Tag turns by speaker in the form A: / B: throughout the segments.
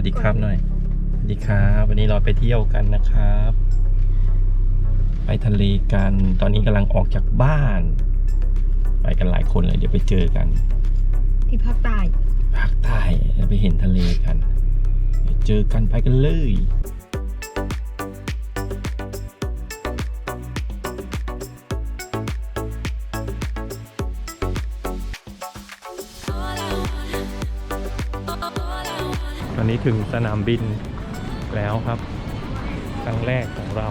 A: วัสดีครับหน่อยสวัสดีครับ วันนี้เราไปเที่ยวกันนะครับ ไปทะเลกัน ตอนนี้กำลังออกจากบ้าน ไปกันหลายคนเลย เดี๋ยวไปเจอกัน
B: ที่ภาคใต้
A: ภาคใต้แล้วไปเห็นทะเลกันเดี๋ยวเจอกันไปกันเลย ถึงสนามบินแล้วครับ ครั้งแรกของเรา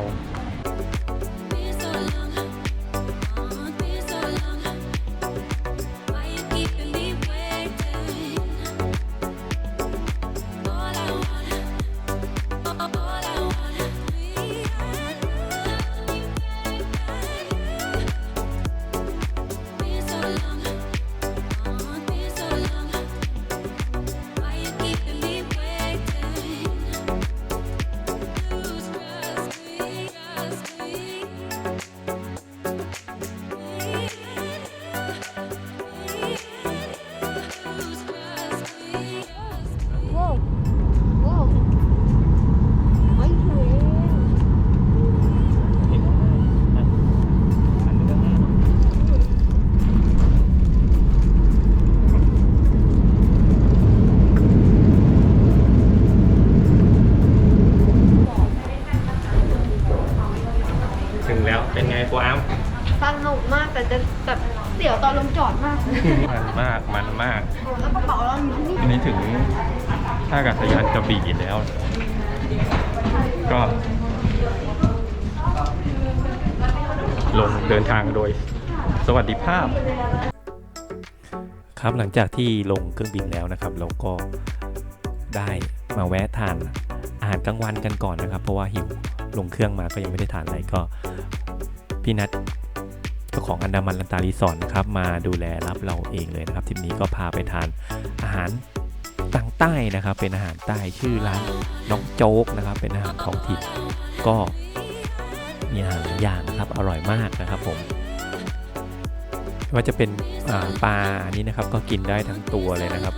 A: อั
B: นนี้
A: ถึงท่าอากาศยานกระบี่แล้ว ก็ลงเดินทางโดยสวัสดิภาพ ครับหลังจากที่ลงเครื่องบินแล้วนะครับ เราก็ได้มาแวะทานอาหารกลางวันกันก่อนนะครับ เพราะว่าหิวลงเครื่องมาก็ยังไม่ได้ทานอะไรก็พี่นัท เจ้าของอันดามันลันตารีสอร์ทนะครับมาดูแลรับเราเองเลยนะครับทริปนี้ก็พาไปทานอาหารตใต้นะครับ เป็นอาหารใต้ชื่อร้านน้องโจ๊กนะครับ เป็นอาหารท้องถิ่นก็มีอาหารหลายอย่างนะครับอร่อยมากนะครับผมว่าจะเป็นปลาอันนี้นะครับก็กินได้ทั้งตัวเลยนะครับ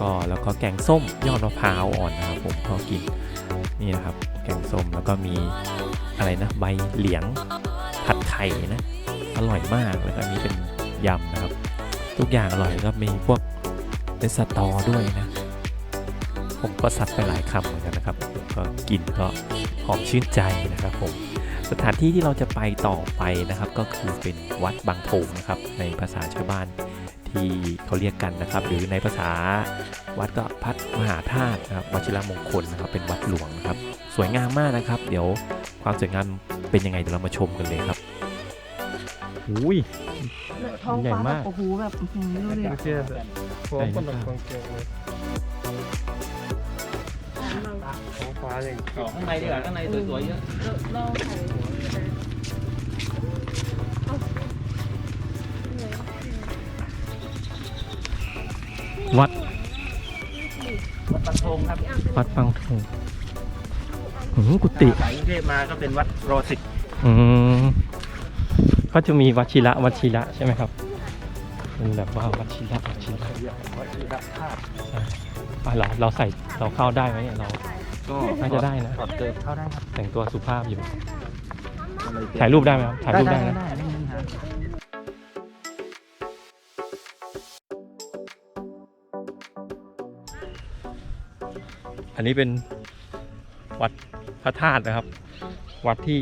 A: ก็แล้วก็แกงส้มยอดมะพร้าวอ่อนนะครับ ผมก็กินนี่นะครับแกงส้มแล้วก็มีอะไรนะใบเหลียงผัดไข่นะ ร่อยมาก แล้วก็อันนี้เป็นยำนะครับ ทุกอย่างอร่อยแล้วก็มีพวกเป็นสตอด้วยนะ ผมก็ซัดไปหลายคำเหมือนกันนะครับก็กินก็หอมชื่นใจนะครับผมสถานที่ที่เราจะไปต่อไปนะครับ ก็คือเป็นวัดบางโพงนะครับ ในภาษาชาวบ้านที่เขาเรียกกันนะครับ หรือในภาษาวัดก็พัดมหาธาตุนะครับวชิรมงคลนะครับ เป็นวัดหลวงนะครับ สวยงามมากนะครับ เดี๋ยวความสวยงามเป็นยังไงเดี๋ยวเรามาชมกันเลยครับ
C: อุ้ย
B: ท้อง
C: ใหญ่
B: ฟ้าแบ
C: มาก
B: บโอ้โหแบบอื้อหือดูดิ
C: เชื่อผมคนละกองเกงเลยท้องฟ้าอย่าง
D: ออกข้างในดีกว่าข้างในสวยๆเยอะ
B: เราถ่าย
C: วัด
D: วัดปันโทงครับ
C: วัดบางโพงหืมกุฏิ
D: สายกรุงเทพมาก็เป็นวัดโรสิก
C: อืม ก็จะมีวัชิระวัชิระใช่ไหมครับเป็นแบบว่าวัชิระวัชิระ
D: วัดศิลธาตุ
C: อะเราเราใส่เราเข้าได้ไหมเนี่ยเรา
D: ก็
C: น่าจะได้นะ
D: ถอดเกิดเข้าได้ครับ
C: แต่งตัวสุภาพอยู่ ถ่ายรูปได้ไหมครับถ่ายรูปได้นะ
D: ได้ไม่มีปัญหา
C: อันนี้เป็นวัดพระธาตุนะครับ วัดที่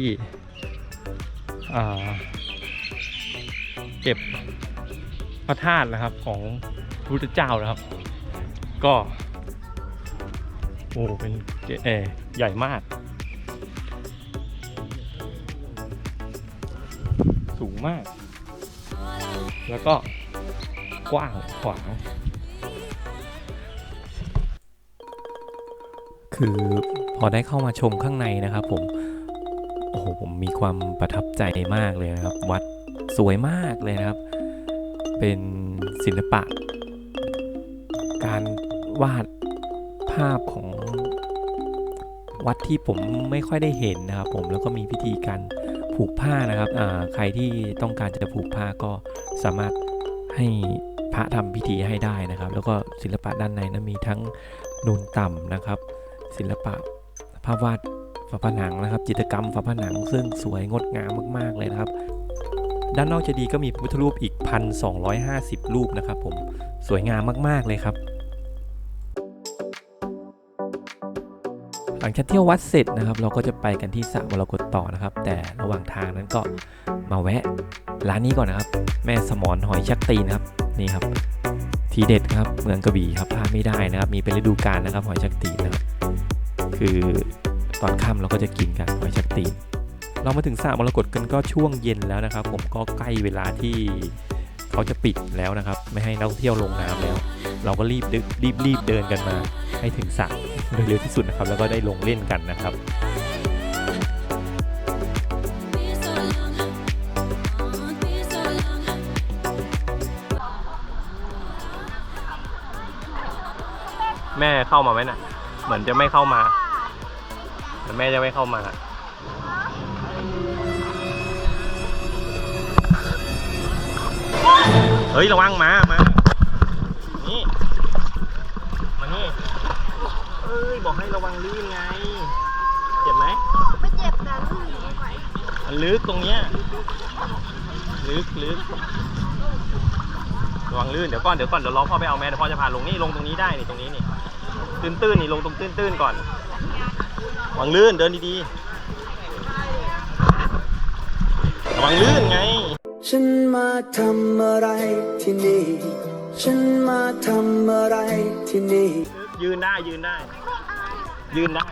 C: อ่า เก็บพระธาตุนะครับของพระพุทธเจ้านะครับ ก็โอ้เป็นเอใหญ่มาก สูงมาก แล้วก็กว้างขวาง
A: คือพอได้เข้ามาชมข้างในนะครับผม โอ้โห ผมมีความประทับใจมากเลยนะครับ วัด วยมากเลยนะครับ เป็นศิลปะ การวาดภาพของวัดที่ผมไม่ค่อยได้เห็นนะครับ ผมแล้วก็มีพิธีการผูกผ้านะครับใครที่ต้องการจะผูกผ้าก็สามารถให้พระทำพิธีให้ได้นะครับ แล้วก็ศิลปะด้านในนั้นมีทั้งนูนต่ำนะครับ ศิลปะภาพวาดฝาผนังนะครับ จิตรกรรมฝาผนังซึ่งสวยงดงามมาก ๆ เลยนะครับ ด้านนอกเจดีย์ก็มีพุทธรูปอีก 1,250 รูปนะครับผมสวยงามมากๆเลยครับ หลังจากเที่ยววัดเสร็จนะครับ เราก็จะไปกันที่สระมรกตต่อนะครับ แต่ระหว่างทางนั้นก็มาแวะร้านนี้ก่อนนะครับ แม่สมอนหอยชักตีนะครับนี่ครับ ทีเด็ดครับเมืองกระบี่ครับพลาดไม่ได้นะครับ มีเป็นฤดูกาลนะครับหอยชักตีนนะครับ คือตอนค่ำเราก็จะกินกันหอยชักตีน เรามาถึงสระมรกตกันก็ช่วงเย็นแล้วนะครับ ผมก็ใกล้เวลาที่เขาจะปิดแล้วนะครับ ไม่ให้นักท่องเที่ยวลงน้ำแล้ว เราก็รีบดึรีบรีบเดินกันมา ให้ถึงสระโดยเร็วที่สุดนะครับ แล้วก็ได้ลงเล่นกันนะครับ
C: แม่เข้ามาไหมน่ะ เหมือนจะไม่เข้ามาแต่แม่จะไม่เข้ามา เฮ้ยระวังมามานี่มานี่เอ้ยบอกให้ระวังลื่นไง เจ็บไหม
B: ไม่เจ็บนะลูก
C: มันลึกตรงเนี้ยลึกลึกระวังลื่นเดี๋ยวก่อนเดี๋ยวก่อนเดี๋ยวรอพ่อไปเอาแม่เดี๋ยวพ่อจะพาลงนี่ลงตรงนี้ได้นี่ตรงนี้นี่ตื้นตื้นๆนี่ลงตรงตื้นตื้นๆก่อนระวังลื่นเดินดีๆระวังลื่นไง
E: ฉันมาทำอะไรที่นี่ ฉันมาทำอะไรที่นี่
C: ยืนได้ยืนได้ ยืนได้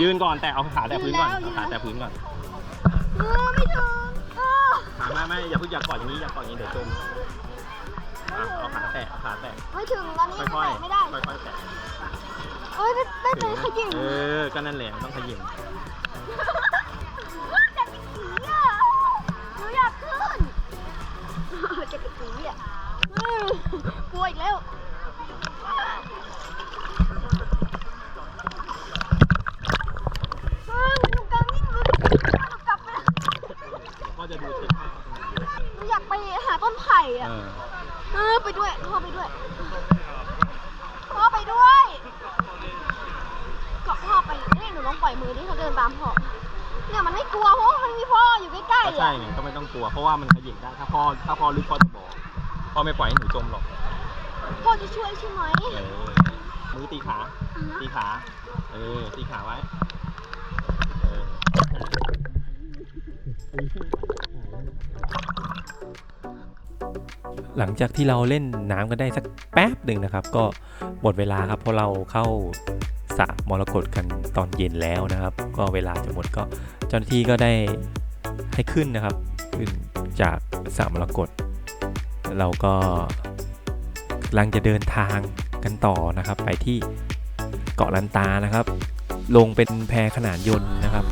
C: ยืนก่อนแต่เอาขาแต่พื้นก่อนเอาขาแต่พื้นก่อน
B: เออไม่ถึงเออ
C: ไม่ไม่อย่าเพิ่งอย่ากอดอย่างนี้อย่ากอดอย่างนี้เดี๋ยวจมอะเอาขาแตะเอาขาแตะ
B: ไม่ถึงตอนนี้
C: ค่อย
B: แตะไม่ได้
C: ๆค่อยๆแตะ
B: เอ้ยได้ได้ไปขยิง
C: เออก็นั่นแหละต้องขยิบ
B: กลัวอีกแล้วก็จะดูติดอยากไปหาต้นไผ่อะเออไปด้วยพ่อไปด้วยพ่อไปด้วยเกาะพ่อไปนี่หนูต้องปล่อยมือดิเขาเดินตามพ่อเนี่ยมันไม่กลัวเพราะมันมีพ่ออยู่ใกล้ๆอ่
C: ใช่ไงก็ไม่ต้องกลัวเพราะว่ามันขยิบได้ถ้าพ่อถ้าพ่อลึกพ่อจะบอก อไม่ปล่อยให้หนูจมหรอก
B: พ่อจะช่วยใช่ไหม
C: เออมือตีขา ตีขา เออ ตีขาไว้ เออ
A: หลังจากที่เราเล่นน้ำกันได้สักแป๊บหนึ่งนะครับ ก็หมดเวลาครับเพราะเราเข้าสระมรกตกันตอนเย็นแล้วนะครับ ก็เวลาจะหมดก็เจ้าหน้าที่ก็ได้ให้ขึ้นนะครับ ขึ้นจากสระมรกต เราก็กำลังจะเดินทางกันต่อนะครับ ไปที่เกาะลันตานะครับ ลงเป็นแพขนานยนต์นะครับ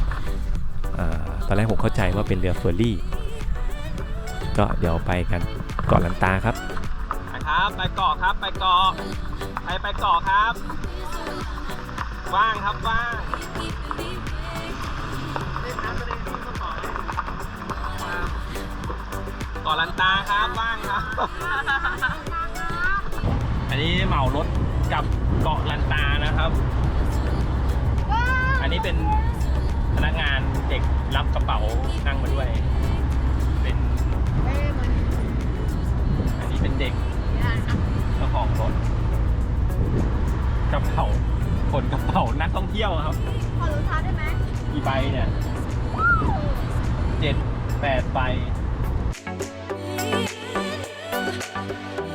A: อตอนแรกผมเข้าใจว่าเป็นเรือเฟอร์รี่ ก็เดี๋ยวไปกันเกาะลันตาครับ
C: ไปครับไปเกาะครับไปเกาะไปไปเกาะครับ ว่างครับว่าง กาะลันตาครับ ว่างครับ อันนี้เหมารถกับเกาะลันตานะครับ อันนี้เป็นพนักงานเด็กรับกระเป๋านั่งมาด้วย เป็น อันนี้เป็นเด็กเจ้าของรถกระเป๋าขนกระเป๋านักท่องเที่ยวครับ
B: ขอรองเท้าได้ไหม
C: กี่ใบเนี่ยเจ็ดแปดใบ
B: อ๋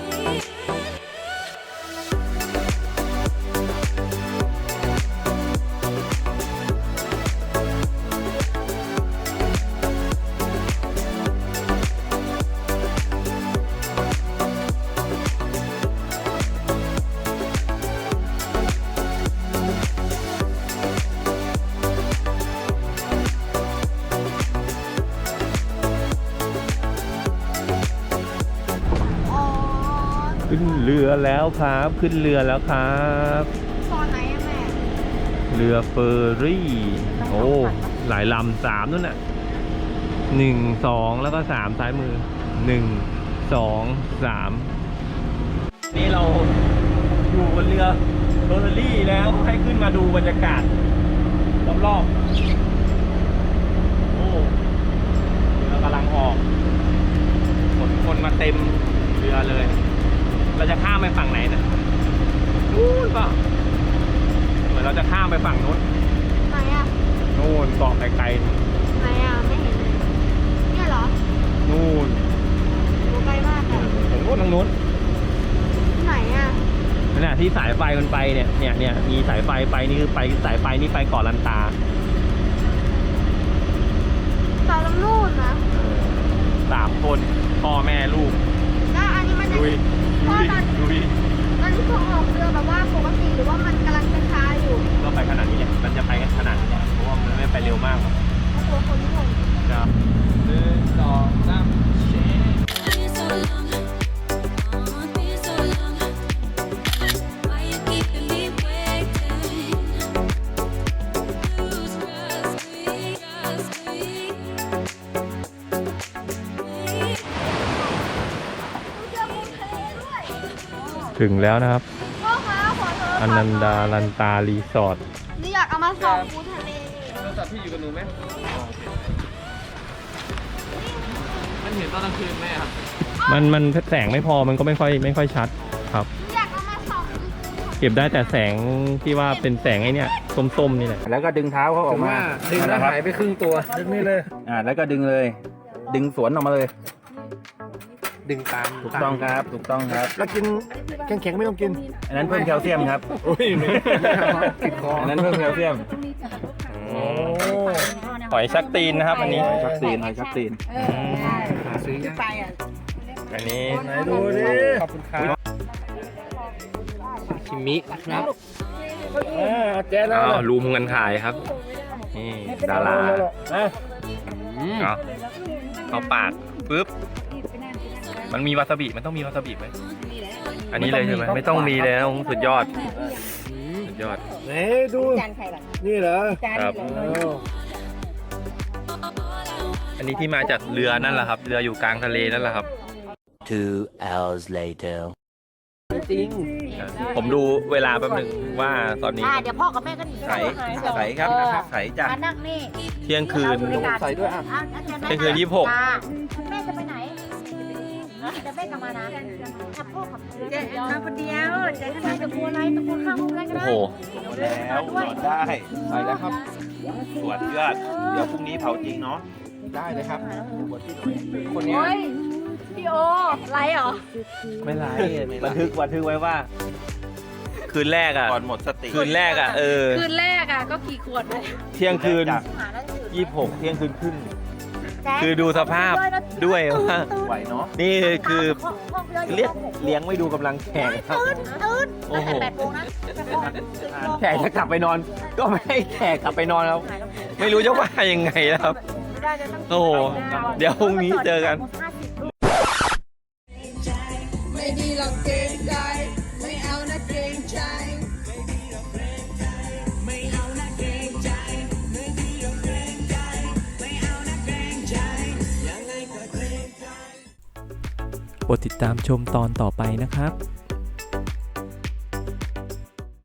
A: ขึ้นเรือแล้วครับ ขึ้นเรือแล้วครับ
B: ตอนไหนอะแม่
A: เรือเฟอร์รี่ โอ้หลายลำสามนู่นน่ะหนึ่งสองแล้วก็สามซ้ายมือหนึ่งสองสาม
C: นี่เราอยู่บนเรือเฟอร์รี่แล้วให้ขึ้นมาดูบรรยากาศรอบๆ โอ้เรือกำลังออกขนคนมาเต็มเรือเลย เราจะข้ามไปฝั่งไหนนะนู่นเปล่ะเหมือนเราจะข้ามไปฝั่งนู้น
B: ไหนอะ
C: นู่นเกาะไกล
B: ไหนอะไม่เห็นเลยเนี่ยเหรอ
C: ๆนู่น
B: ดูไกลมากอะ
C: ตรงนู้นทางนู้น
B: ไหนอะ
C: นั่นแหละ ที่สายไฟมันไปเนี่ยเนี่ยเนี่ยมีสายไฟไปนี่คือไปสายไฟนี่ไปเกาะลันตา
B: ตอนลำนู่นนะ
C: สามคนพ่อแม่ลูก
B: แล้วอันนี้มันจะ
C: ลุย
B: พ่อ
C: ลุย
B: ตอน
C: ลุย
B: มันคือออกเรือแบบว่าปกติหรือว่ามันกำลังช้าๆอยู่
C: ก็ไปขนาดนี้เนี่ยมันจะไปกันขนาดนี้เนี่ยเพราะว่ามันไม่ไปเร็วมากหรอก
B: เพราะตัวคนที่ลง
C: ครับหนึ่งสองสาม
A: ถึงแล้วนะครับ
B: พ่อคะขอโทรศัพท์
A: อนันดาลันตารีสอร์ท
B: นี่อยากเอามาส่องปูทะเล
C: โทรศัพท์พี่อยู่กับหนูไหมมันเห็นตอนกลางคืนไหมครับ
A: มันมันแสงไม่พอมันก็ไม่ค่อยไม่ค่อยชัดครับ
B: อยากเอามาส่องปูทะเล
A: เก็บได้แต่แสงที่ว่าเป็นแสงไอ้เนี่ยส้มๆนี่แหละ
D: แล้วก็ดึงเท้าเขาออกมา
F: ดึงแล้วหายไปครึ่งตัวดึงนี่เลย
D: อ่าแล้วก็ดึงเลย ดึงสวนออกมาเลย
F: ดึงตาม
D: ถูกต้องครับ ถูกต้องครับ
F: แล้วกินแข็งๆไม่ต้องกิน
D: อันนั้นเพิ่มแคลเซียมครับ
F: โอ้ยไม่ติดคอ
D: อันนั้นเพิ่มแคลเซียม
F: โอ้
C: หอยชักตีนนะครับ อันนี้
D: หอยชักตีนหอยชักตีน
F: หาซื้อยาก
C: อันนี้
F: ไหนดูดิขอบคุณครับชิมินะครับอ่าแจ๊ดแล้ว
C: อ้าวรูมกันขายครับนี่ดารา
F: อะ
C: เอาเอาปากปุ๊บ มันมีวาซาบิมันต้องมีวาซาบิไหมอันนี้เลยใช่ไหมไม่ต้องมีเลยนะสุดยอดสุดยอด
F: ไหนดูนี่เหรอ
C: ครับ
F: อ้าว
C: อันนี้ที่มาจากเรือนั่นแหละครับ เรืออยู่กลางทะเลนั่นแหละครับ
E: Two hours later
F: จริง
C: ผมดูเวลาแป๊บหนึงว่าตอนนี้
G: อ่าเดี๋ยวพ่อกับแม่ก็หนี
D: ใสใสครับ
G: เออ
D: ใสจ้ะ
G: มานั่งนี่
C: เที่ยงคืน
F: ใส่ด้วยอะ
G: อะอาจารย์
C: เที่ยงคืนยี่สิบหก
G: อ่าแม่จะไปไหน จะแม่กลับมานะกับพ่อกับแม่มาคนเดียวจะทำไมตะโกนอะไรตะโกนข้างห้องอะไรก็
C: โอ้
G: ได้
C: โห
D: แล้วนอนได้
F: ใส่แล้วครับ
D: ตรวจยอดเดี๋ยวพรุ่งนี้เผาจริงเนาะ
F: ได้เลยครับคนนี้
B: โอ้ยพี่โอไรเหรอ
C: ไม่ไรบันทึกบันทึกไว้ว่า คืนแรกอะ
D: ก่อนหมดสติ
C: คืนแรกอะ เออ
B: คืนแรกอะก็กี่ขวดเลย
C: เที่ยงคืน
D: จ้ะ
G: หาแล้วตื่น
C: ยี่หกเที่ยงคืนครึ่ง
G: แจ๊ค
C: คือดูสภาพด้วยว่า
D: ไหวเนาะ
C: นี่คือ
G: ห้องห้องพี่
C: เลี้ยง
G: ห้องหก
C: เลี้ยงไม่ดูกำลังแข่งครับ
G: ตื่นตื่น
C: โอ้โห
G: ตั้งแต่แปดโมงนะตั้งแต่แปดโมง
C: แขกจะกลับไปนอน ก็ไม่ให้แขกกลับไปนอนแล้ว ไม่รู้จะว่ายังไงแล้วครับ
G: ได้เลยต้อง
C: โอ้โหเดี๋ยวพรุ่งนี้เจอกัน
A: ดติดตามชมตอนต่อไปนะครับ